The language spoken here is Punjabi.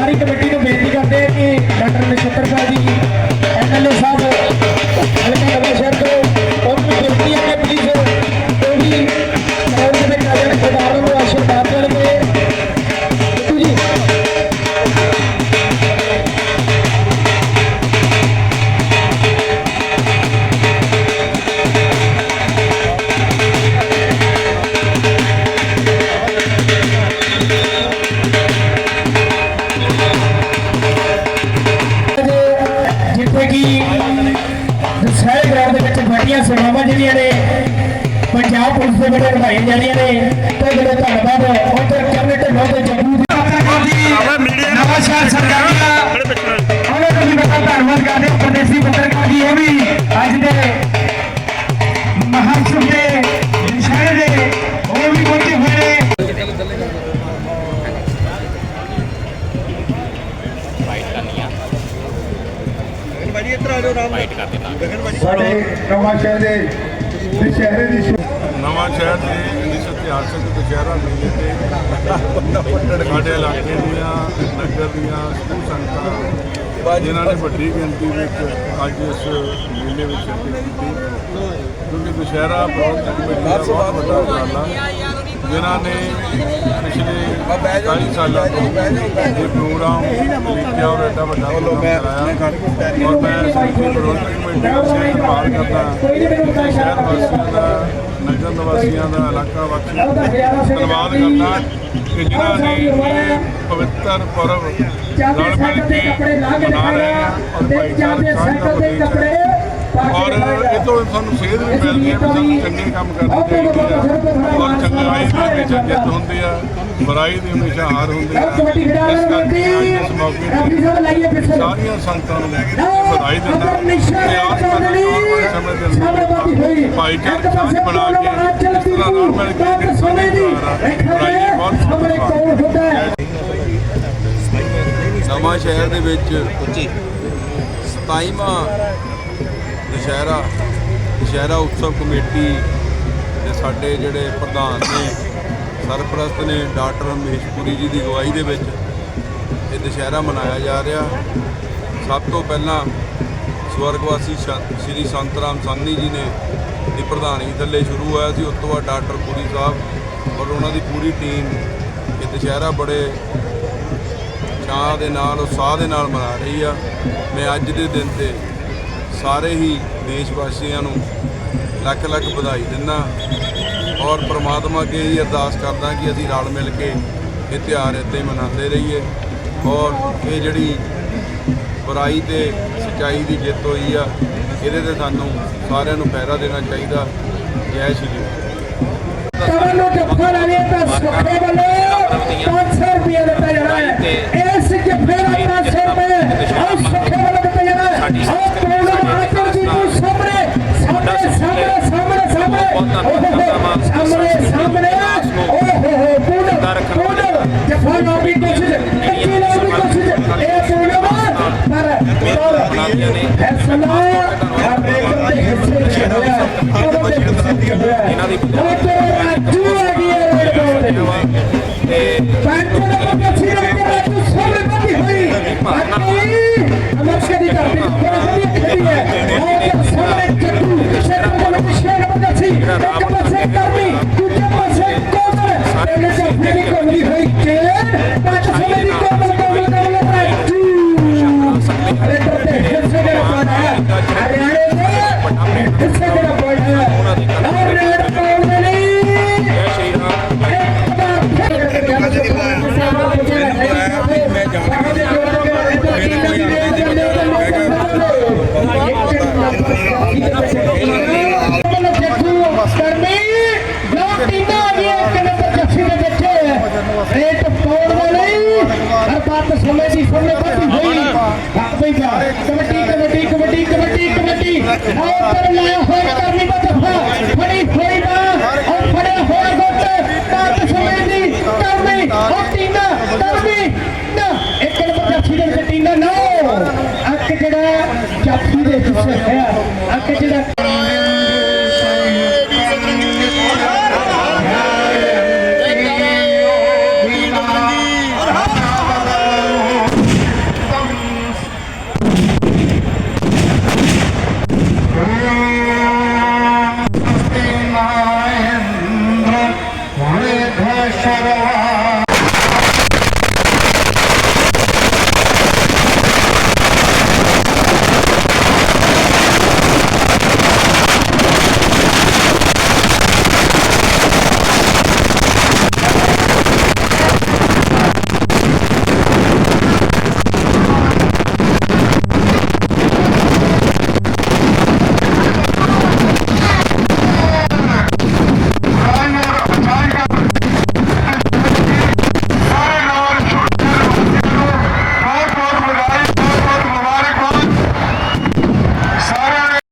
ਸਾਰੀ ਕਮੇਟੀ ਨੂੰ ਬੇਨਤੀ ਕਰਦੇ ਹਾਂ ਕਿ ਡਾਕਟਰ ਨਛੱਤਰ ਸਾਹਿਬ ਜੀ ਐਮਐਲਏ ਸਾਹਿਬ, ਹਲਕਾ ਨਵਾਂ ਸ਼ਹਿਰ ਕਿ ਸਾਰੇ ਗਰਾਊਂਡ ਦੇ ਵਿੱਚ ਵੱਡੀਆਂ ਸੇਵਾਵਾਂ ਜਿਹੜੀਆਂ ਨੇ ਪੰਜਾਬ ਪੁਲਿਸ ਦੇ ਬੜੇ ਨਿਭਾਈਆਂ ਜਾਂਦੀਆਂ ਨੇ ਤੇ ਬੜੇ ਧੰਨਵਾਦ ਉਧਰ ਕੈਬਨਿਟ ਢਿੱਲੋਂ ਤੇ ਜੰਮੂ ਦੇ ਨਵਾਂ ਸ਼ਹਿਰ ਸਰਕਾਰ ਸਾਡੇ ਨਵਾਂ ਸ਼ਹਿਰ ਦੇ ਦੁਸ਼ਹਿਰੇ ਦੀ ਨਵਾਂ ਸ਼ਹਿਰ ਦੇ ਇਸ ਇਤਿਹਾਸਕ ਦੁਸ਼ਹਿਰਾ ਮੇਲੇ ਤੇ ਸਾਡੇ ਇਲਾਕੇ ਦੀਆਂ, ਨਗਰ ਦੀਆਂ ਸਕੂਲ ਸੰਗਤਾਂ, ਜਿਨ੍ਹਾਂ ਨੇ ਵੱਡੀ ਗਿਣਤੀ ਵਿੱਚ ਅੱਜ ਇਸ ਮੇਲੇ ਵਿੱਚ ਸ਼ਿਰਕਤ ਕੀਤੀ। ਕਿਉਂਕਿ ਦੁਸ਼ਹਿਰਾ ਬਹੁਤ ਕਮੇਟੀ ਬਹੁਤ ਵੱਡਾ ਉਪਰਾਲਾ, ਜਿਨ੍ਹਾਂ ਨੇ ਪਿਛਲੇ 40 ਸਾਲਾਂ ਤੋਂ ਇਹ ਪ੍ਰੋਗਰਾਮ ਲਿਖਿਆ ਔਰ ਐਡਾ ਵੱਡਾ ਪ੍ਰੋਗਰਾਮ ਕਰਾਇਆ ਔਰ ਮੈਂ ਸਮੂਹ ਪ੍ਰਬੰਧਕ ਕਮੇਟੀ ਦਾ ਕਰਦਾ। ਸ਼ਹਿਰ ਵਾਸੀਆਂ ਦਾ ਨਗਰ ਨਿਵਾਸੀਆਂ ਦਾ ਇਲਾਕਾ ਵਾਸੀਆਂ ਦਾ ਧੰਨਵਾਦ ਕਰਦਾ ਕਿ ਜਿਨ੍ਹਾਂ ਨੇ ਇਹ ਪਵਿੱਤਰ ਪਰਵ ਰਲ ਮਿਲ ਕੇ ਮਨਾ ਰਹੇ ਆ। ਔਰ ਭਾਈਚਾਰਕ ਸਾਂਝ ਦਾ ਪ੍ਰਤੀਕ ਹੈ ਇਹ ਤੋਂ ਸਾਨੂੰ ਸੇਧ ਵੀ ਮਿਲਦੀ ਹੈ ਵੀ ਸਾਨੂੰ ਚੰਗੇ ਕੰਮ ਕਰਨੇ ਚਾਹੀਦੇ ਆ। ਔਰ ਚੰਗਾਈ ਦੀ ਹਮੇਸ਼ਾ ਜਿੱਤ ਹੁੰਦੀ ਆ। ਬੁਰਾਈ ਦੀ ਹਮੇਸ਼ਾ ਹਾਰ ਹੁੰਦੀ ਆ। ਇਸ ਕਰਕੇ ਅੱਜ ਇਸ ਮੌਕੇ ਤੇ ਸਾਰੀਆਂ ਸੰਗਤਾਂ ਨੂੰ ਵਧਾਈ ਦਿੰਦਾ। ਤੇ ਆਸ ਕਰਦਾ ਕਿ ਆਉਣ ਸਮੇਂ ਦੇ ਅੰਦਰ ਭਾਈਚਾਰਕ ਸਾਂਝ ਬਣਾ ਕੇ ਇਸ ਤਰ੍ਹਾਂ ਨਾਲ ਮਿਲ ਕੇ ਤਾਂ ਸਮੇਂ ਦੀ ਬਣਾਈਏ ਬਹੁਤ ਸਾਹਮਣੇ ਬਹੁਤ ਕੌਣ ਹੁੰਦਾ ਹੈ? ਨਵਾਂ ਸ਼ਹਿਰ ਦੇ ਵਿੱਚ 27ਵਾਂ ਦੁਸ਼ਹਿਰਾ ਦੁਸ਼ਹਿਰਾ ਉਤਸਵ ਕਮੇਟੀ ਦੇ ਸਾਡੇ ਜਿਹੜੇ ਪ੍ਰਧਾਨ ਨੇ, ਸਰਪ੍ਰਸਤ ਨੇ, ਡਾਕਟਰ ਰਮੇਸ਼ ਪੁਰੀ ਜੀ ਦੀ ਅਗਵਾਈ ਦੇ ਵਿੱਚ ਇਹ ਦੁਸ਼ਹਿਰਾ ਮਨਾਇਆ ਜਾ ਰਿਹਾ। ਸਭ ਤੋਂ ਪਹਿਲਾਂ ਸਵਰਗਵਾਸੀ ਸ਼- ਸ਼੍ਰੀ ਸੰਤ ਰਾਮ ਸੰਨੀ ਜੀ ਨੇ ਦੀ ਪ੍ਰਧਾਨਗੀ ਥੱਲੇ ਸ਼ੁਰੂ ਹੋਇਆ ਸੀ, ਉਸ ਤੋਂ ਬਾਅਦ ਡਾਕਟਰ ਪੁਰੀ ਸਾਹਿਬ ਔਰ ਉਹਨਾਂ ਦੀ ਪੂਰੀ ਟੀਮ ਇਹ ਦੁਸ਼ਹਿਰਾ ਬੜੇ ਚਾਹ ਦੇ ਨਾਲ ਉਤਸ਼ਾਹ ਦੇ ਨਾਲ ਮਨਾ ਰਹੀ ਆ। ਮੈਂ ਅੱਜ ਦੇ ਦਿਨ ਤੇ ਸਾਰੇ ਹੀ ਦੇਸ਼ ਵਾਸੀਆਂ ਨੂੰ ਲੱਖ ਲੱਖ ਵਧਾਈ ਦਿੰਦਾ ਔਰ ਪ੍ਰਮਾਤਮਾ ਅੱਗੇ ਇਹ ਅਰਦਾਸ ਕਰਦਾ ਕਿ ਅਸੀਂ ਰਲ ਮਿਲ ਕੇ ਇਹ ਤਿਉਹਾਰ ਇੱਥੇ ਹੀ ਮਨਾਉਂਦੇ ਰਹੀਏ। ਔਰ ਇਹ ਜਿਹੜੀ ਬੁਰਾਈ ਤੇ ਸਚਾਈ ਦੀ ਜਿੱਤ ਹੋਈ ਆ ਇਹਦੇ ਤੇ ਸਾਨੂੰ ਸਾਰਿਆਂ ਨੂੰ ਪਹਿਰਾ ਦੇਣਾ ਚਾਹੀਦਾ। ਜੈ ਸ਼੍ਰੀ ਰਾਮ ਕਮਲ ਨੂੰ ਜੱਫਾ ਲਾ ਲਿਆ ਤਾਂ ਸੁਖੇ ਵੱਲੋਂ 500 ਰੁਪਏ ਦਿੱਤਾ ਜਾਣਾ ਹੈ। ਇਸ ਜੱਫੇ ਦਾ 500 ਰੁਪਏ ਨਾ ਵੀ ਕੋਸ਼ਿਸ਼ ਕੱਚੀ ਨਾ ਵੀ ਕੋਸ਼ਿਸ਼ ਇਹ ਪੂਨਮ ਪਰ ਫੈਸਲਾ ਹਰ ਇੱਕ ਦੇ ਹਿੱਸੇ ਚ ਹੋਇਆ ਇਹਨਾਂ ਦੀ ਰੇਟ ਪਾਉਣ ਵਾਲੇ ਹਰ ਬਾਤ ਸਮੇਂ ਦੀ ਸਮੇਂ ਬੱਧੀ ਹੋਈ ਬਾਬੇ ਦਾ ਕਬੱਡੀ ਕਬੱਡੀ ਕਬੱਡੀ ਕਬੱਡੀ ਕਬੱਡੀ ਆਓ ਕਰ ਲਾਇਆ ਹੋਇਆ ਕਰਨੀ ਦਾ ਦਫਾ। ਫੜੀ ਹੋਈ ਨਾ ਔਰ ਫੜਿਆ ਹੋਇਆ ਗੁੱਟ। ਬਾਤ ਸਮੇਂ ਦੀ ਕਰਨੀ। ਉਹ ਟੀਨਾ ਕਰਨੀ। ਨਾ ਇੱਕ ਨੰਬਰ ਜੱਫੀ ਦੇ ਵਿੱਚ ਟੀਨਾ ਨੋ। ਅੱਕ ਜਿਹੜਾ ਜੱਫੀ ਦੇ ਪਿੱਛੇ ਹੈ ਅੱਕ ਜਿਹੜਾ